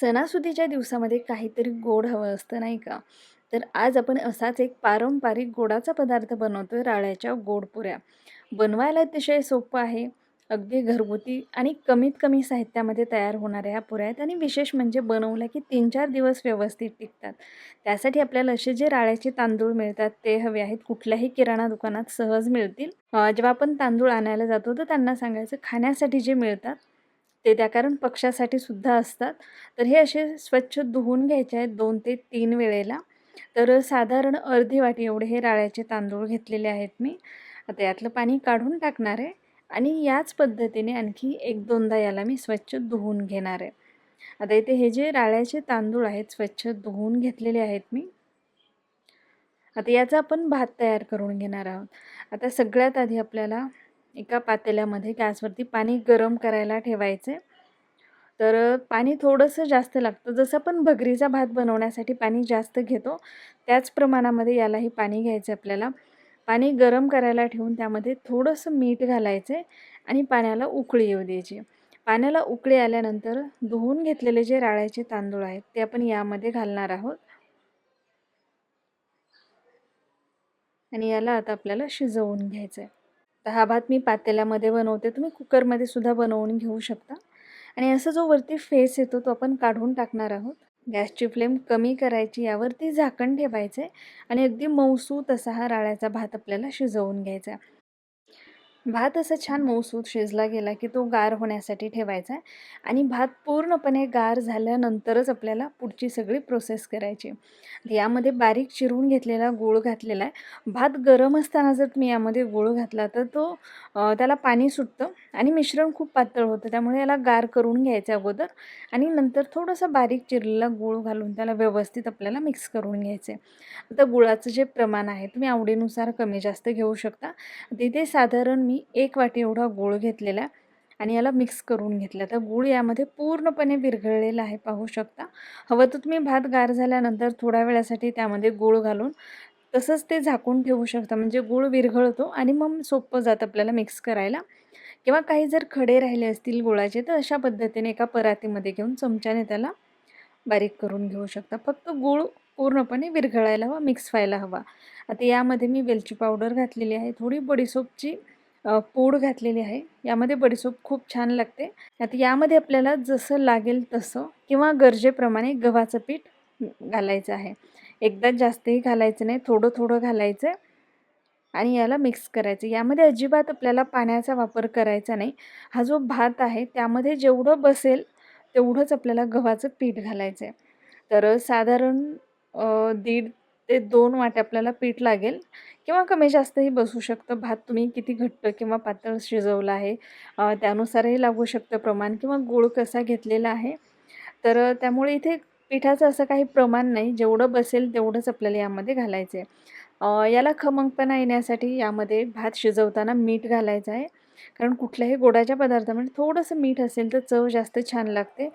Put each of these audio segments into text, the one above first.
सणासुदीच्या दिवसामध्ये काहीतरी गोड हवं असतं नाही का? तर आज आपण असाच एक पारंपरिक गोडाचा पदार्थ बनवतोय राळ्याच्या गोड पुऱ्या. बनवायला अतिशय सोपं आहे. अगदी घरगुती आणि कमीत कमी साहित्यामध्ये तयार होणाऱ्या ह्या पुऱ्या आहेत आणि विशेष म्हणजे बनवल्या की तीन चार दिवस व्यवस्थित टिकतात. त्यासाठी आपल्याला असे जे राळ्याचे तांदूळ मिळतात ते हवे आहेत. कुठल्याही किराणा दुकानात सहज मिळतील. जेव्हा आपण तांदूळ आणायला जातो तर त्यांना सांगायचं खाण्यासाठी जे मिळतात ते त्या कारण पक्षासाठी सुद्धा असतात. तर हे असे स्वच्छ धुवून घ्यायचे आहेत दोन ते तीन वेळेला. तर साधारण अर्धी वाटी एवढे हे राळ्याचे तांदूळ घेतलेले आहेत मी. आता यातलं पाणी काढून टाकणार आहे आणि याच पद्धतीने आणखी एक दोनदा याला मी स्वच्छ धुवून घेणार आहे. आता इथे हे जे राळ्याचे तांदूळ आहेत स्वच्छ धुवून घेतलेले आहेत मी. आता याचा आपण भात तयार करून घेणार आहोत. आता सगळ्यात आधी आपल्याला एका पातेल्यामध्ये गॅसवरती पाणी गरम करायला ठेवायचं. आहे तर पाणी थोडंसं जास्त लागतं. जसं आपण भगरीचा भात बनवण्यासाठी पाणी जास्त घेतो त्याच प्रमाणामध्ये यालाही पाणी घ्यायचं आहे आपल्याला. पाणी गरम करायला ठेवून त्यामध्ये थोडंसं मीठ घालायचं आहे आणि पाण्याला उकळी येऊ द्यायची. पाण्याला उकळी आल्यानंतर धुवून घेतलेले जे राळ्याचे तांदूळ आहेत ते आपण यामध्ये घालणार आहोत. आणि याला आता आपल्याला शिजवून घ्यायचं आहे तर हा भात मी पातेल्यामध्ये बनवते. तुम्ही कुकरमध्ये सुद्धा बनवून घेऊ शकता. आणि असा जो वरती फेस येतो तो आपण काढून टाकणार आहोत. गॅसची फ्लेम कमी करायची यावरती झाकण ठेवायचं आहे आणि अगदी मऊसूत असा हा राळ्याचा भात आपल्याला शिजवून घ्यायचा आहे. भात असा छान मऊसूत शिजला गेला की तो गार होण्यासाठी ठेवायचा आहे. आणि भात पूर्णपणे गार झाल्यानंतरच आपल्याला पुढची सगळी प्रोसेस करायची यामध्ये बारीक चिरून घेतलेला गूळ घातलेला आहे. भात गरम असताना जर तुम्ही यामध्ये गूळ घातला तर तो त्याला पाणी सुटतं आणि मिश्रण खूप पातळ होतं. त्यामुळे याला गार करून घ्यायचं अगोदर आणि नंतर थोडंसं बारीक चिरलेला गूळ घालून त्याला व्यवस्थित आपल्याला मिक्स करून घ्यायचं आहे. आता गुळाचं जे प्रमाण आहे तुम्ही आवडीनुसार कमी जास्त घेऊ शकता. तिथे साधारण मी मी एक वाटी एवढा गूळ घेतलेला आणि याला मिक्स करून घेतलं. तर गूळ यामध्ये पूर्णपणे विरघळलेला आहे पाहू शकता. हवं तर तुम्ही भात गार झाल्यानंतर थोड्या वेळासाठी त्यामध्ये गूळ घालून तसंच ते झाकून ठेवू शकता. म्हणजे गूळ विरघळतो आणि मग सोपं जातं आपल्याला मिक्स करायला. किंवा काही जर खडे राहिले असतील गुळाचे तर अशा पद्धतीने एका परातीमध्ये घेऊन चमच्याने त्याला बारीक करून घेऊ शकता. फक्त गूळ पूर्णपणे विरघळायला हवा मिक्स व्हायला हवा. आता यामध्ये मी वेलची पावडर घातलेली आहे. थोडी बडीसोपची पूड घातलेली आहे. यामध्ये बडीसोप खूप छान लागते. आता यामध्ये आपल्याला जसं लागेल तसं किंवा गरजेप्रमाणे गव्हाचं पीठ घालायचं आहे. एकदा जास्तही घालायचं नाही थोडं थोडं घालायचं आणि याला मिक्स करायचं. यामध्ये अजिबात आपल्याला पाण्याचा वापर करायचा नाही. हा जो भात आहे त्यामध्ये जेवढं बसेल तेवढंच आपल्याला गव्हाचं पीठ घालायचं आहे तर साधारण दीड ते दोन वाटे आपल्याला पीठ लागेल किंवा कमी जास्तही बसू शकतं. भात तुम्ही किती घट्ट किंवा पातळ शिजवला आहे त्यानुसारही लागू शकतं प्रमाण किंवा गूळ कसा घेतलेला आहे. तर त्यामुळे इथे पिठाचं असं काही प्रमाण नाही. जेवढं बसेल तेवढंच आपल्याला यामध्ये घालायचं आहे याला खमंगपणा येण्यासाठी यामध्ये भात शिजवताना मीठ घालायचं आहे. कारण कुठल्याही गोडाच्या पदार्थामध्ये थोडंसं मीठ असेल तर चव जास्त छान लागते.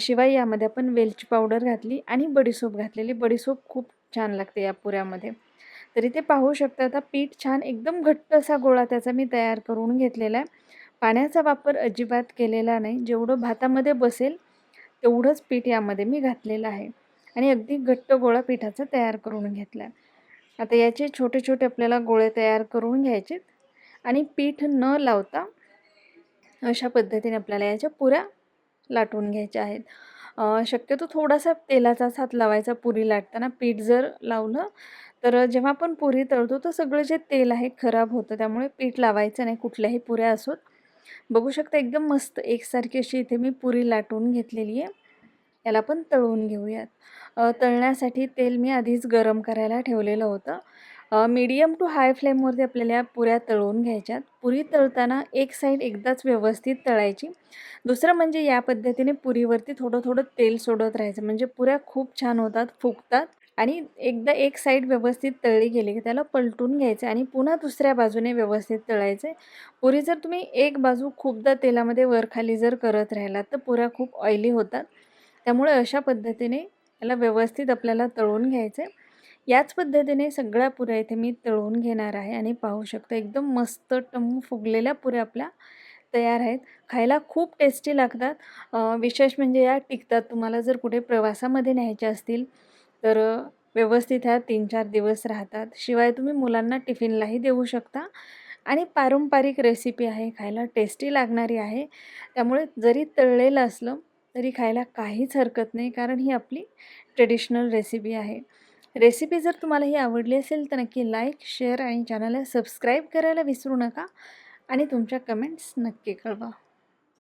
शिवाय यामध्ये आपण वेलची पावडर घातली आणि बडीसोप घातलेली. बडीसोप खूप छान लागते या पुऱ्यामध्ये. तरी ते पाहू शकता आता पीठ छान एकदम घट्ट असा गोळा त्याचा मी तयार करून घेतलेला आहे. पाण्याचा वापर अजिबात केलेला नाही. जेवढं भातामध्ये बसेल तेवढंच पीठ यामध्ये मी घातलेलं आहे. आणि अगदी घट्ट गोळा पिठाचा तयार करून घेतला आहे. आता याचे छोटे छोटे आपल्याला गोळे तयार करून घ्यायचे आणि पीठ न लावता अशा पद्धतीने आपल्याला याच्या पुऱ्या लाटून घ्यायच्या आहेत. शक्यतो थोडासा तेलाचाच हात लावायचा पुरी लाटताना पीठ जर लावलं तर जेव्हा आपण पुरी तळतो तर सगळं जे तेल आहे खराब होतं त्यामुळे पीठ लावायचं नाही कुठल्याही पुऱ्या असोत बघू शकता एकदम मस्त एकसारखी अशी इथे मी पुरी लाटून घेतलेली आहे. याला पण तळून घेऊयात. तळण्यासाठी तेल मी आधीच गरम करायला ठेवलेलं होतं. मीडियम टू हाय फ्लेमवरती आपल्याला पुऱ्या तळून घ्यायच्यात. पुरी तळताना एक साईड एकदाच व्यवस्थित तळायची. दुसरं म्हणजे या पद्धतीने पुरीवरती थोडं थोडं तेल सोडत राहायचं. म्हणजे पुऱ्या खूप छान होतात फुगतात आणि एकदा एक साईड व्यवस्थित तळली गेली की त्याला पलटून घ्यायचं आणि पुन्हा दुसऱ्या बाजूने व्यवस्थित तळायचं. पुरी जर तुम्ही एक बाजू खूपदा तेलामध्ये वरखाली जर करत राहिलात तर पुऱ्या खूप ऑइली होतात. त्यामुळे अशा पद्धतीने याला व्यवस्थित आपल्याला तळून घ्यायचं आहे याच पद्धतीने सगळ्या पुऱ्या इथे मी तळून घेणार आहे आणि पाहू शकता एकदम मस्त टम फुगलेल्या पुऱ्या आपल्या तयार आहेत. खायला खूप टेस्टी लागतात. विशेष म्हणजे या टिकतात. तुम्हाला जर कुठे प्रवासामध्ये न्यायच्या असतील तर व्यवस्थित ह्या तीन चार दिवस राहतात. शिवाय तुम्ही मुलांना टिफिनलाही देऊ शकता. आणि पारंपरिक रेसिपी आहे. खायला टेस्टी लागणारी आहे. त्यामुळे जरी तळलेलं असलं तरी खायला काहीच हरकत नाही कारण ही आपली ट्रेडिशनल रेसिपी आहे. रेसिपी जर तुम्हाला ही आवडली असेल तर नक्की लाईक शेअर आणि चॅनलला सबस्क्राईब करायला विसरू नका आणि तुमच्या कमेंट्स नक्की कळवा.